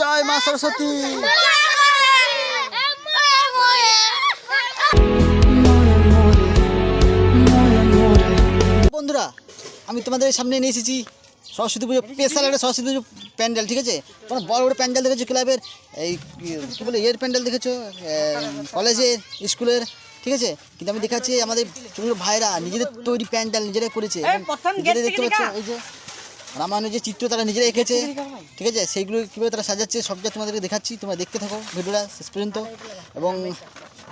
জয় মা সরস্বতী। বন্ধুরা আমি তোমাদের সামনে নিয়ে এসেছি সরস্বতী পুজো স্পেশাল একটা সরস্বতী পুজো প্যান্ডেল ঠিক আছে? তোমরা বড় বড় প্যান্ডেল দেখেছ ক্লাবের? এই কী বলে ইয়ের প্যান্ডেল দেখেছ? কলেজের স্কুলের ঠিক আছে? কিন্তু আমি দেখাচ্ছি আমাদের ছোটো ভাইরা নিজেদের তৈরি প্যান্ডেল নিজেরাই করেছে। দেখতে পাচ্ছ এই যে রামায়ণের যে চিত্র তারা নিজেরা এঁকেছে ঠিক আছে সেইগুলো কীভাবে তারা সাজাচ্ছে সব সবটা তোমাদেরকে দেখাচ্ছি তোমরা দেখতে থাকো ভিডিওটা শেষ পর্যন্ত। এবং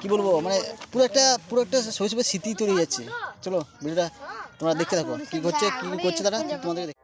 কি বলব মানে পুরো একটা পুরো একটা শৈশবের স্মৃতি তৈরি যাচ্ছে। চলো ভিডিওটা তোমরা দেখতে থাকো। কী করছে কী করছে তারা তোমাদেরকে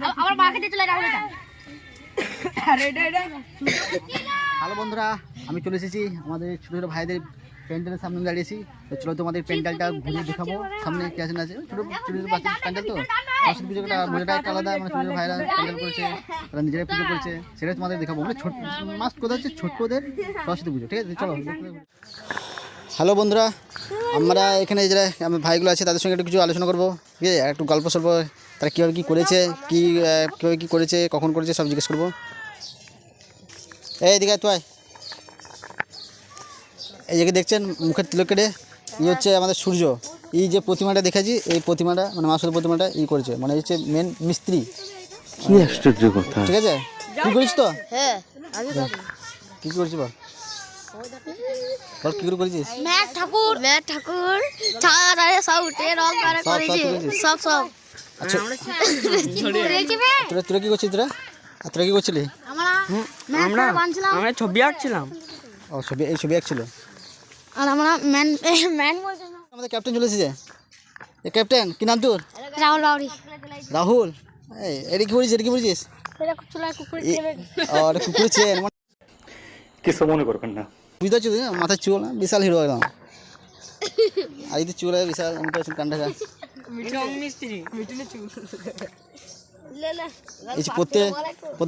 আ- আমার মাকে দিয়ে চলে রাখো এটা হ্যালো বন্ধুরা আমি চলে এসেছি আমাদের ছোটো ছোটো ভাইদের প্যান্ডেলের সামনে দাঁড়িয়েছি। তো চলো তোমাদের প্যান্ডেলটা ঘুরে দেখাবো। সামনে কে আছে না আছে ছোটো ছোটো ছোটো বাচ্চা প্যান্ডেল তো? সরস্বতী পুজোটা মজাটা একটা আলাদা। মানে ছোটো ছোটো ভাইরা প্যান্ডেল করেছে তারা নিজেরাই পুজো করেছে। সেটাই তোমাদের দেখাবো। মানে ছোট মাস্ট কথা হচ্ছে ছোট্টদের সরস্বতী পুজো ঠিক আছে? চলো হ্যালো বন্ধুরা আমরা এখানে যারা আমার ভাইগুলো আছে তাদের সঙ্গে একটু কিছু আলোচনা করব। ঠিক আছে একটু গল্প সল্প তারা কীভাবে কী করেছে কী কীভাবে কী করেছে কখন করেছে সব জিজ্ঞেস করব। এই দিকে আয়। এই যে দেখছেন মুখের তিলক কেটে ই হচ্ছে আমাদের সূর্য। এই যে প্রতিমাটা দেখেছি এই প্রতিমাটা মানে মাসুর প্রতিমাটা ই করেছে মানে এই হচ্ছে মেন মিস্ত্রি। কি আশ্চর্য কথা। ঠিক আছে? কী করিস তো? হ্যাঁ কি করেছিস বল? বল কি করে করেছিস? ম্যাট ঠাকুর। ম্যাট ঠাকুর। আরে সব উঠে রং করে সব, সব করেছি করেছিস? সব সব। আচ্ছা তোরা তোরা কি করছিস তোরা? আর তোরা কি করছিলি? আমরা আমরা বানছিলাম। আমরা ছবি আঁকছিলাম। ও ছবি এই ছবি ছিল আর আমরা ম্যান ম্যান আমাদের ক্যাপ্টেন চলে এসেছে। এ ক্যাপ্টেন কি নাম তোর? রাহুল রাউরি রাহুল? এই এটা কি বলছিস এটা কি বলছিস চুলায় কুকুর এটা চেন কিছু মনে করবেন না। বুঝতে পারছ তো, মাথার চুল না? বিশাল হিরো একদম। আর এই তো চুল আছে বিশাল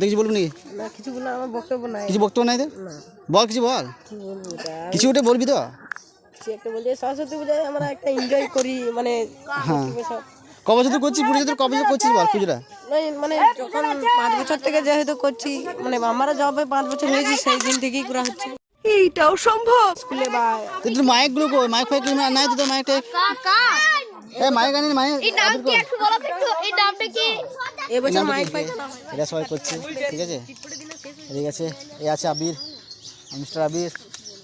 কিছু বলবি নাকি? কিছু বলে বক্তব্য নাই। কিছু বক্তব্য নাই বল কিছু বল। কিছু ওটা বলবি তো। একটা সরস্বতী পূজায় আমরা একটা এনজয় করি মানে হ্যাঁ। ক বছর। তো করছিস? পুরো তোর ক বছর করছিস বল পুজোটা? মানে যখন পাঁচ বছর থেকে যেহেতু করছি মানে আমরা যবে পাঁচ বছর হয়েছি সেই দিন থেকেই করা হচ্ছে। এইটাও সম্ভব। স্কুলে বা তো মাইকগুলো কই মাইক ফাইক না- নাই তো মাইক। কাকা। এ মাইক আনি মাইক। এই নাম কি একটু বলো একটু এই নামটা কি? এবছর মাইক পাই এটা সবাই করছে ঠিক আছে? ঠিক আছে এই আছে আবির মিস্টার আবির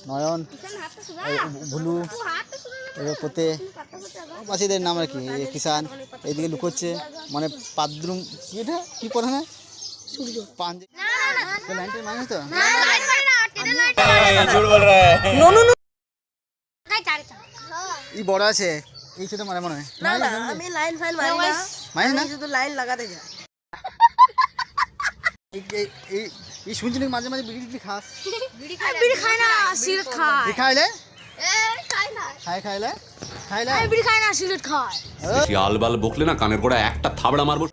নয়ন ভুলু এবার পোতে। মাসিদের নাম আর কি এই কিষান এইদিকে লুকোচ্ছে। মানে পাদ্রুম কি এটা? কি পড়ে না সূর্য পাঞ্জে লাইনটা মানে তো বল আছে। এই ছোট মানে মনে হয়। না না আমি লাইন ফাইন মারি না। মানে না? শুধু লাইন লাগাতে যাই এই- এই- এই এই শুনছি নাকি মাঝে মাঝে বিড়ি টিড়ি খাস? বিড়ি খায় না সিগারেট খায় বিড়ি খাইলে? এ খায় না। খাই খাইলে? খাইলে? বিড়ি খায় না সিগারেট খায়। বেশি আলবাল বকলে না কানের গোড়া একটা থাবড়া মারবো।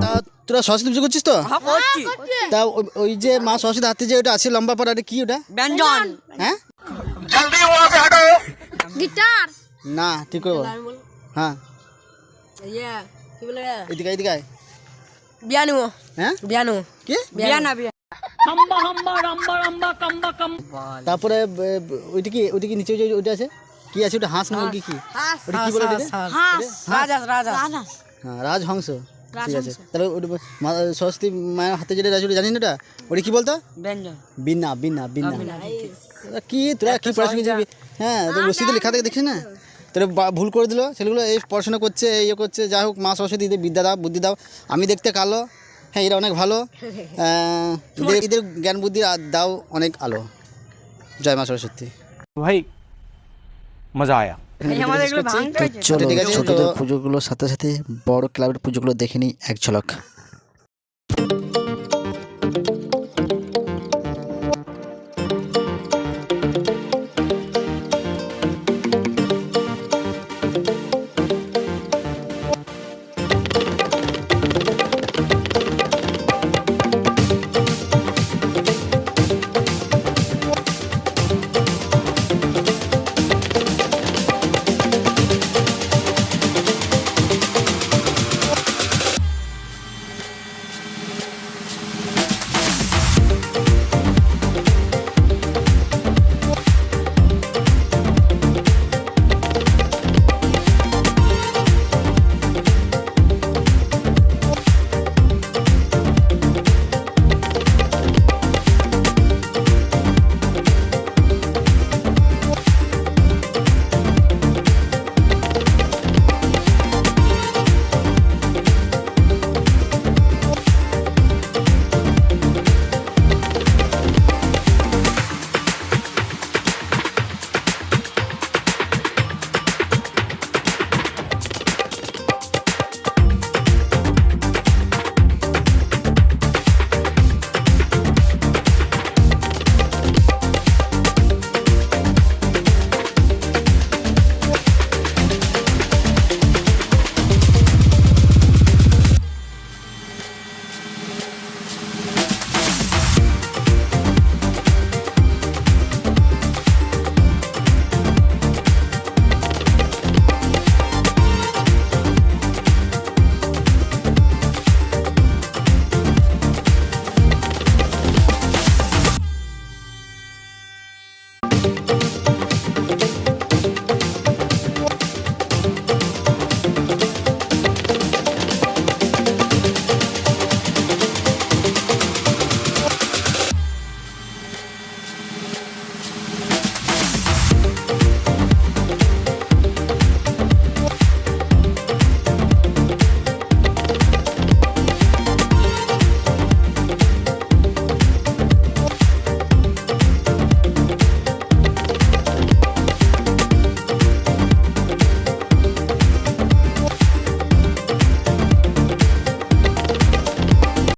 তা তোরা সরস্বতী পুজো করছিস তো? হ্যাঁ, হ্যাঁ, তা ওই যে মা সরস্বতী হাতে যে ওটা আছে লম্বা পড়া কি ওটা? ব্যঞ্জন। হ্যাঁ? গিটার। না ঠিক করে বল। হ্যাঁ। ইয়ে, এদিকে এদিকে বিয়ানু। হ্যাঁ? বিয়ানু। কি? বিয়ানা বিয়া তারপরে ওইটা কি ওইটা কি নিচে ওইটা আছে? কি আছে ওটা? হাঁস মুরগি কি? কি বলে রাজহাঁস। হ্যাঁ রাজহংস। ঠিক আছে। তাহলে সরস্বতী মায়ের হাতে যেটা জানিস ওটা? ওটা কি বলতো? কি তোরা কি পড়াশোনা হ্যাঁ লেখা থেকে না? ভুল করে দিল। ছেলেগুলো এই পড়াশোনা করছে এই ইয়ে করছে যাই হোক মা সরস্বতী বিদ্যা দাও বুদ্ধি দাও। আমি দেখতে কালো। হ্যাঁ এরা অনেক ভালো। এদের জ্ঞান বুদ্ধি দাও অনেক আলো। জয় মা সরস্বতী। ভাই মজা আয়া। চলো ছোটদের পুজোগুলোর সাথে সাথে বড় ক্লাবের পুজোগুলো দেখে নিই এক ঝলক।